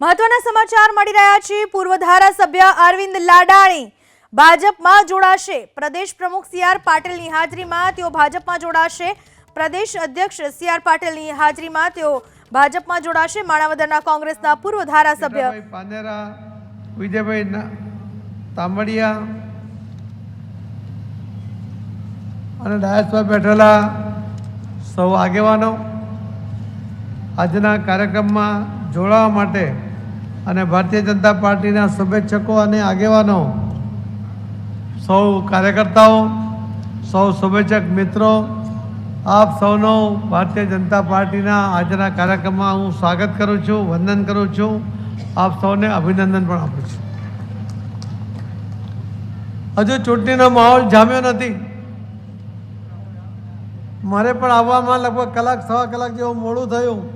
મહત્વના સમાચાર મળી રહ્યા છે. પૂર્વ ધારાસભ્ય અરવિંદ લાડાણી ભાજપમાં જોડાશે. પ્રદેશ પ્રમુખ સી આર પાટીલની હાજરીમાં તેઓ ભાજપમાં જોડાશે. પ્રદેશ અધ્યક્ષ સી આર પાટીલની હાજરીમાં તેઓ ભાજપમાં જોડાશે. માણાવદરના કોંગ્રેસના પૂર્વ ધારાસભ્ય પાનેરા વિજયભાઈ તાંબડિયા અને ડાયસ પર બેઠેલા સૌ આગેવાનો આજના કાર્યક્રમમાં જોડાવા માટે અને ભારતીય જનતા પાર્ટીના શુભેચ્છકો અને આગેવાનો, સૌ કાર્યકર્તાઓ, સૌ શુભેચ્છક મિત્રો, આપ સૌનો ભારતીય જનતા પાર્ટીના આજના કાર્યક્રમમાં હું સ્વાગત કરું છું, વંદન કરું છું. આપ સૌને અભિનંદન પણ આપું છું. હજુ ચૂંટણીનો માહોલ જામ્યો નથી. મારે પણ આવવામાં લગભગ કલાક, સવા કલાક જેવું મોડું થયું.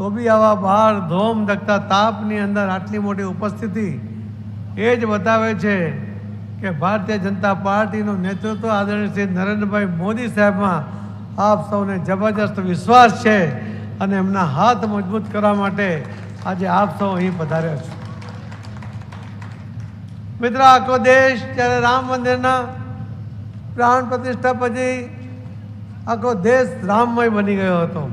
તો બી આવા બહાર ધોમ ધકતા તાપની અંદર આટલી મોટી ઉપસ્થિતિ એ જ બતાવે છે કે ભારતીય જનતા પાર્ટીનું નેતૃત્વ આદરણીય શ્રી નરેન્દ્રભાઈ મોદી સાહેબમાં આપ સૌને જબરજસ્ત વિશ્વાસ છે અને એમના હાથ મજબૂત કરવા માટે આજે આપ સૌ અહીં પધાર્યા છો. મિત્રો, આખો દેશ જ્યારે રામ મંદિરના પ્રાણ પ્રતિષ્ઠા પછી આખો દેશ રામમય બની ગયો હતો.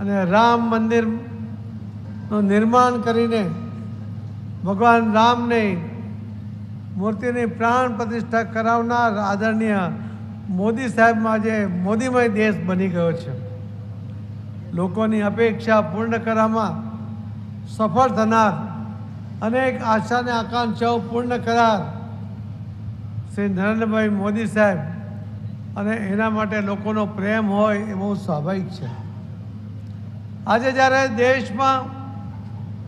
અને રામ મંદિરનું નિર્માણ કરીને ભગવાન રામને મૂર્તિની પ્રાણ પ્રતિષ્ઠા કરાવનાર આદરણીય મોદી સાહેબમાં આજે મોદીમય દેશ બની ગયો છે. લોકોની અપેક્ષા પૂર્ણ કરવામાં સફળ થનાર અનેક આશાને આકાંક્ષાઓ પૂર્ણ કરાર શ્રી નરેન્દ્રભાઈ મોદી સાહેબ અને એના માટે લોકોનો પ્રેમ હોય એ બહુ સ્વાભાવિક છે. આજે જ્યારે દેશમાં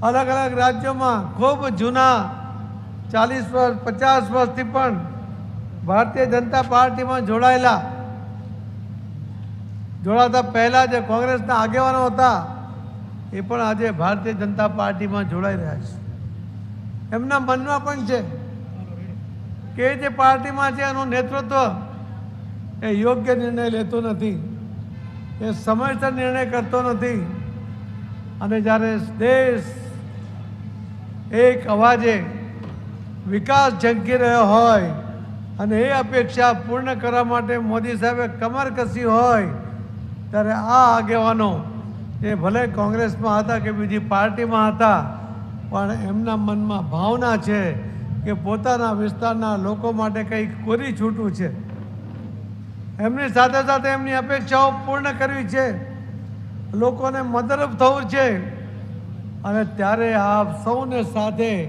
અલગ અલગ રાજ્યોમાં ખૂબ જૂના ચાલીસ વર્ષ, પચાસ વર્ષથી પણ ભારતીય જનતા પાર્ટીમાં જોડાયેલા, જોડાતા પહેલાં જે કોંગ્રેસના આગેવાનો હતા, એ પણ આજે ભારતીય જનતા પાર્ટીમાં જોડાઈ રહ્યા છે. એમના મનમાં પણ છે કે જે પાર્ટીમાં છે એનું નેતૃત્વ એ યોગ્ય નિર્ણય લેતો નથી, એ સમયસર નિર્ણય કરતો નથી અને જ્યારે દેશ એક અવાજે વિકાસ ઝંકી રહ્યો હોય અને એ અપેક્ષા પૂર્ણ કરવા માટે મોદી સાહેબે કમર કસી હોય, ત્યારે આ આગેવાનો એ ભલે કોંગ્રેસમાં હતા કે બીજી પાર્ટીમાં હતા, પણ એમના મનમાં ભાવના છે કે પોતાના વિસ્તારના લોકો માટે કંઈક કોરી છૂટું છે. એમની સાથે સાથે એમની અપેક્ષાઓ પૂર્ણ કરવી છે. લોકોને મદદરૂપ થવું છે. અને ત્યારે આ સૌને સાથે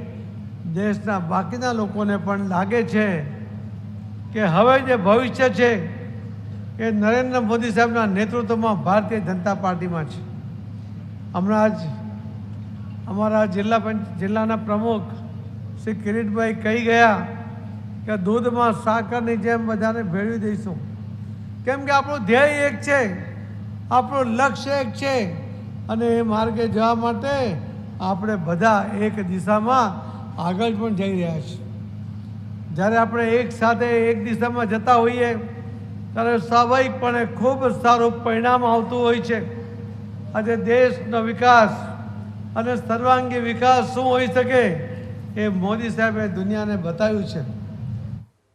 દેશના બાકીના લોકોને પણ લાગે છે કે હવે જે ભવિષ્ય છે એ નરેન્દ્ર મોદી સાહેબના નેતૃત્વમાં ભારતીય જનતા પાર્ટીમાં છે. હમણાં જ અમારા જિલ્લા પંચ, જિલ્લાના પ્રમુખ શ્રી કિરીટભાઈ કહી ગયા કે દૂધમાં સાકરની જેમ બધાને ભેળવી દઈશું. કેમ કે આપણું ધ્યેય એક છે. આપણું લક્ષ્ય એક છે. અને એ માર્ગે જવા માટે આપણે બધા એક દિશામાં આગળ પણ જઈ રહ્યા છીએ. જ્યારે આપણે એક સાથે એક દિશામાં જતા હોઈએ, ત્યારે સ્વાભાવિકપણે ખૂબ સારું પરિણામ આવતું હોય છે. આજે દેશનો વિકાસ અને સર્વાંગી વિકાસ શું હોઈ શકે એ મોદી સાહેબે દુનિયાને બતાવ્યું છે.